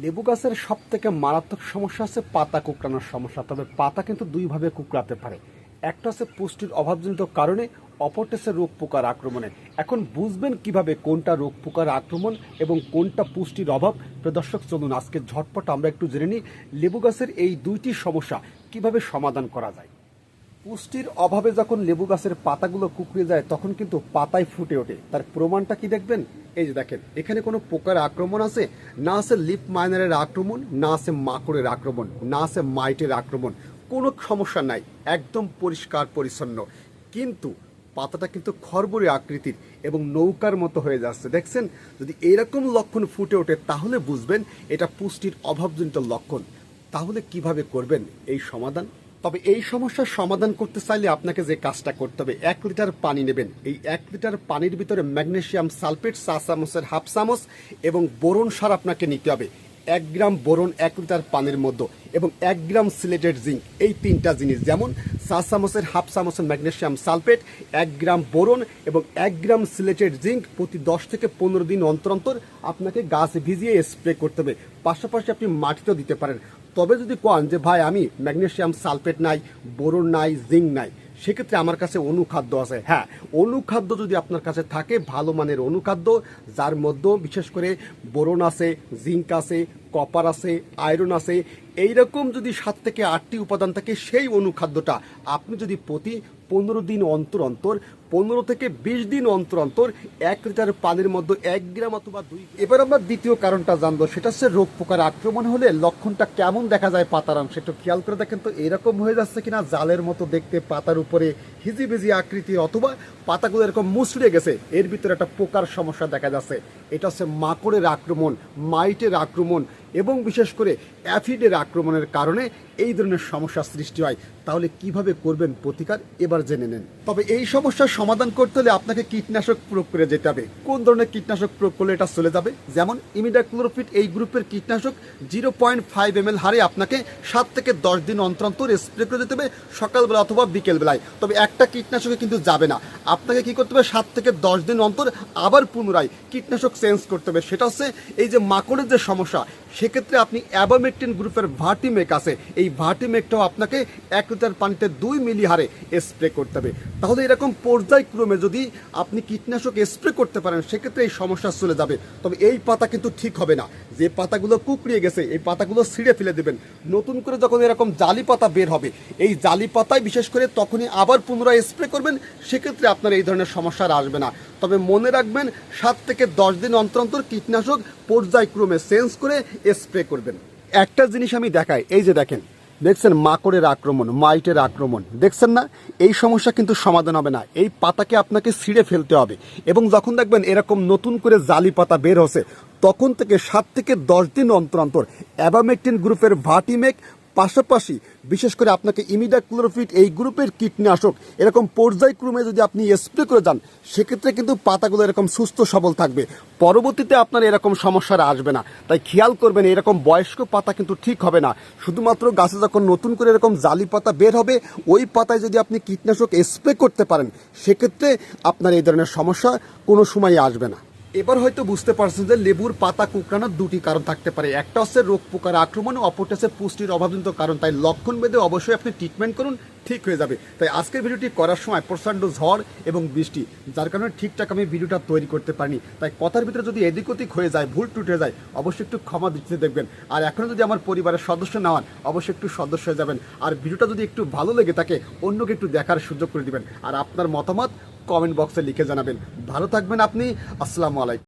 লেবু গাছের সব থেকে মারাত্মক সমস্যা হচ্ছে পাতা কুকড়ানোর সমস্যা। তবে পাতা কিন্তু দুইভাবে কুকড়াতে পারে। একটা হচ্ছে পুষ্টির অভাবজনিত কারণে, অপরটা রোগ পোকার আক্রমণে। এখন বুঝবেন কীভাবে কোনটা রোগ পোকার আক্রমণ এবং কোনটা পুষ্টির অভাব। প্রদর্শক চলুন আজকে ঝটপট আমরা একটু জেনে নিই লেবু গাছের এই দুইটি সমস্যা কীভাবে সমাধান করা যায়। পুষ্টির অভাবে যখন লেবু গাছের পাতাগুলো কুকড়ে যায়, তখন কিন্তু পাতায় ফুটে ওঠে। তার প্রমাণটা কি দেখবেন? এই যে দেখেন, এখানে কোনো পোকার আক্রমণ আছে? না আছে লিপ মাইনারের আক্রমণ, না আছে মাকড়ের আক্রমণ, না আছে মাইটের আক্রমণ। কোনো সমস্যা নাই, একদম পরিষ্কার, পরিচ্ছন্ন। কিন্তু পাতাটা কিন্তু খরবরে আকৃতির এবং নৌকার মতো হয়ে যাচ্ছে। দেখছেন? যদি এরকম লক্ষণ ফুটে ওঠে, তাহলে বুঝবেন এটা পুষ্টির অভাবজনিত লক্ষণ। তাহলে কীভাবে করবেন? এই সমাধান তবে এই সমস্যার সমাধান করতে চাইলে আপনাকে যে কাজটা করতে হবে, এক লিটার পানি নেবেন। এই এক লিটার পানির ভিতরে ম্যাগনেশিয়াম সালফেট চা চামচের হাফ চামচ এবং বোরন সার আপনাকে নিতে হবে। এক গ্রাম বোরন এক লিটার পানির মধ্যে এবং এক গ্রাম সিলেটেড জিঙ্ক। এই তিনটা জিনিস যেমন চা চামচের হাফ চামচের ম্যাগনেশিয়াম সালফেট, এক গ্রাম বোরন এবং এক গ্রাম সিলেটেড জিঙ্ক প্রতি দশ থেকে পনেরো দিন অন্তর অন্তর আপনাকে গাছ ভিজিয়ে স্প্রে করতে হবে। পাশাপাশি আপনি মাটিতেও দিতে পারেন। তবে যদি কন যে, ভাই, আমি ম্যাগনেসিয়াম সালফেট নাই, বোরন নাই, জিঙ্ক নাই, সেক্ষেত্রে আমার কাছে অনুখাদ্য আছে। হ্যাঁ অনুখাদ্য যদি আপনার কাছে থাকে, ভালো মানের অনুখাদ্য, যার মধ্যে বিশেষ করে বোরন আছে, জিঙ্ক আছে কপার আছে, আয়রন আছে, এইরকম যদি সাত থেকে আটটি উপাদান থাকে, সেই অনুখাদ্যটা আপনি যদি প্রতি পনেরো দিন অন্তর অন্তর, পনেরো থেকে বিশ দিন অন্তর অন্তর এক লিটার পানির মধ্যে এক গ্রাম অথবা দুই এবার আমরা দ্বিতীয় কারণটা জানব, সেটা হচ্ছে রোগ পোকার আক্রমণ হলে লক্ষণটা কেমন দেখা যায় পাতার অংশে? একটু খেয়াল করে দেখেন তো, এরকম হয়ে যাচ্ছে কিনা? জালের মতো দেখতে পাতার উপরে হিজিবিজি আকৃতি অথবা পাতাগুলো এরকম মুচড়ে গেছে, এর ভিতরে একটা পোকার সমস্যা দেখা যাচ্ছে। এটা হচ্ছে মাকড়ের আক্রমণ, মাইটের আক্রমণ এবং বিশেষ করে অ্যাফিডের আক্রমণের কারণে এই ধরনের সমস্যা সৃষ্টি হয়। তাহলে কীভাবে করবেন প্রতিকার? এবার জেনে নেন। তবে এই সমস্যার সমাধান করতে হলে আপনাকে কীটনাশক প্রয়োগ করে যেতে হবে। কোন ধরনের কীটনাশক প্রয়োগ করলে এটা চলে যাবে? যেমন, ইমিডাক্লোরোফিট এই গ্রুপের কীটনাশক zero point five M L হারে আপনাকে সাত থেকে দশ দিন অন্তর অন্তর স্প্রে করে যেতে হবে, সকালবেলা অথবা বিকেলবেলায়। তবে একটা কীটনাশকে কিন্তু যাবে না। আপনাকে কি করতে হবে? সাত থেকে দশ দিন অন্তর আবার পুনরায় কীটনাশক চেঞ্জ করতে হবে। সেটা হচ্ছে এই যে মাকড়ের যে সমস্যা সেক্ষেত্রে আপনি অ্যাবামেকটিন গ্রুপের ভার্টিমেক আছে। এই ভার্টিমেকটাও আপনাকে এক লিটার পানিতে দুই মিলি হারে স্প্রে করতে হবে। তাহলে এরকম পর্যায়ক্রমে যদি আপনি কীটনাশক স্প্রে করতে পারেন, সেক্ষেত্রে এই সমস্যা চলে যাবে। তবে এই পাতা কিন্তু ঠিক হবে না। যে পাতাগুলো কুকড়িয়ে গেছে, এই পাতাগুলো ছিঁড়ে ফেলে দেবেন। নতুন করে যখন এরকম জালি পাতা বের হবে, এই জালি পাতায় বিশেষ করে তখনই আবার পুনরায় স্প্রে করবেন। সেক্ষেত্রে আপনার এই ধরনের সমস্যা আর আসবে না। তবে মনে রাখবেন, সাত থেকে দশ দিন অন্তর অন্তর কীটনাশক পর্যায়ক্রমে চেঞ্জ করে স্প্রে করবেন। একটা জিনিস আমি দেখাই, এই যে দেখেন, দেখছেন মাকড়ের আক্রমণ, মাইটের আক্রমণ। দেখছেন না? এই সমস্যা কিন্তু সমাধান হবে না। এই পাতাকে আপনাকে ছিঁড়ে ফেলতে হবে। এবং যখন দেখবেন এরকম নতুন করে জালি পাতা বের হচ্ছে, তখন থেকে সাত থেকে দশ দিন অন্তর অন্তর অ্যাবামেকটিন গ্রুপের ভাটিমেক পাশাপাশি বিশেষ করে আপনাকে ইমিডাক্লোরোফিট এই গ্রুপের কীটনাশক এরকম পর্যায়ক্রমে যদি আপনি স্প্রে করে যান, সেক্ষেত্রে কিন্তু পাতাগুলো এরকম সুস্থ সবল থাকবে। পরবর্তীতে আপনার এরকম সমস্যা আর আসবে না। তাই খেয়াল করবেন, এরকম বয়স্ক পাতা কিন্তু ঠিক হবে না। শুধুমাত্র গাছে যখন নতুন করে এরকম জালি পাতা বের হবে, ওই পাতায় যদি আপনি কীটনাশক স্প্রে করতে পারেন, সেক্ষেত্রে আপনার এই ধরনের সমস্যা কোনো সময় আসবে না। এবার হয়তো বুঝতে পারছেন যে লেবুর পাতা কুকড়ানোর দুটি কারণ থাকতে পারে। একটা হচ্ছে রোগ পোকার আক্রমণ ও অপরটা হচ্ছে পুষ্টির অভাবজনিত কারণ। তাই লক্ষণ বেঁধে অবশ্যই আপনি ট্রিটমেন্ট করুন। ঠিক হয়ে যাবে। তাই আজকের ভিডিওটি করার সময় প্রচণ্ড ঝড় এবং বৃষ্টি, যার কারণে ঠিকঠাক আমি ভিডিওটা তৈরি করতে পারিনি। তাই কথার ভিতরে যদি এদিক ওদিক হয়ে যায়, ভুল টুটে যায়, অবশ্যই একটু ক্ষমা দিতে দেখবেন। আর এখনও যদি আমার পরিবারের সদস্য না হন, অবশ্যই একটু সদস্য হয়ে যাবেন। আর ভিডিওটা যদি একটু ভালো লেগে থাকে, অন্যকে একটু দেখার সুযোগ করে দিবেন। আর আপনার মতামত কমেন্ট বক্সে লিখে জানাবেন। ভালো থাকবেন আপনি, আসসালামু আলাইকুম।